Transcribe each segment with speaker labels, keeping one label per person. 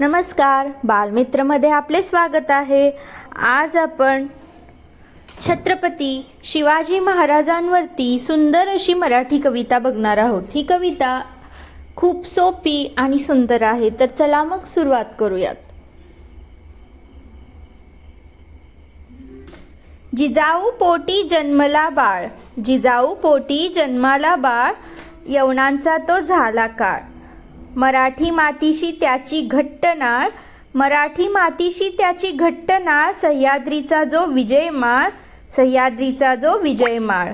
Speaker 1: नमस्कार बालमित्रमध्ये आपले स्वागत आहे. आज आपण छत्रपती शिवाजी महाराजांवरती सुंदर अशी मराठी कविता बघणार आहोत. ही कविता खूप सोपी आणि सुंदर आहे तर चला मग सुरुवात करूयात. जिजाऊ पोटी जन्मला बाळ जिजाऊ पोटी जन्माला बाळ यवनांचा तो झाला काळ. मराठी मातीशी त्याची घट्ट नाळ मराठी मातीशी त्याची घट्ट नाळ सह्याद्रीचा जो विजय माळ सह्याद्रीचा जो विजय माळ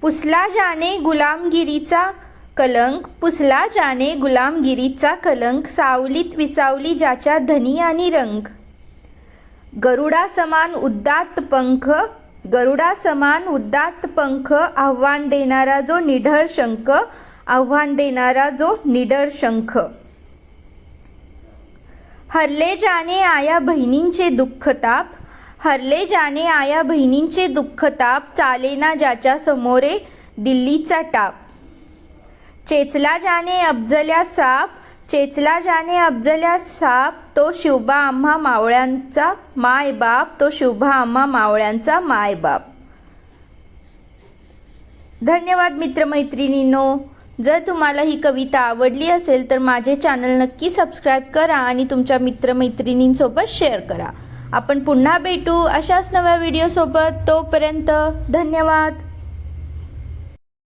Speaker 1: पुसला जाने गुलामगिरीचा कलंक पुसला जाने गुलामगिरीचा कलंक सावलीत विसावली ज्याच्या धनी आणि रंग. गरुडा समान उद्दात पंख गरुडा समान उद्दात पंख आव्हान देणारा जो निढळ शंख आव्हान देणारा जो निडर शंख. हरले जाने आया बहिणींचे दुःख ताप हरले जाने आया बहिणींचे दुःख ताप चालेना ज्याच्या समोरे दिल्लीचा टाप. चेचला जाने अब्जल्या साप चेचला जाने अफजल्या साप तो शिवबा आम्हा मावळ्यांचा मायबाप तो शिवबा आम्हा मावळ्यांचा मायबाप. धन्यवाद मित्रमैत्रिणींनो. जर तुम्हाला ही कविता आवडली असेल तर माझे चॅनल नक्की सबस्क्राईब करा आणि तुमच्या मित्रमैत्रिणींसोबत शेअर करा. आपण पुन्हा भेटू अशाच नव्या व्हिडिओसोबत. तोपर्यंत धन्यवाद.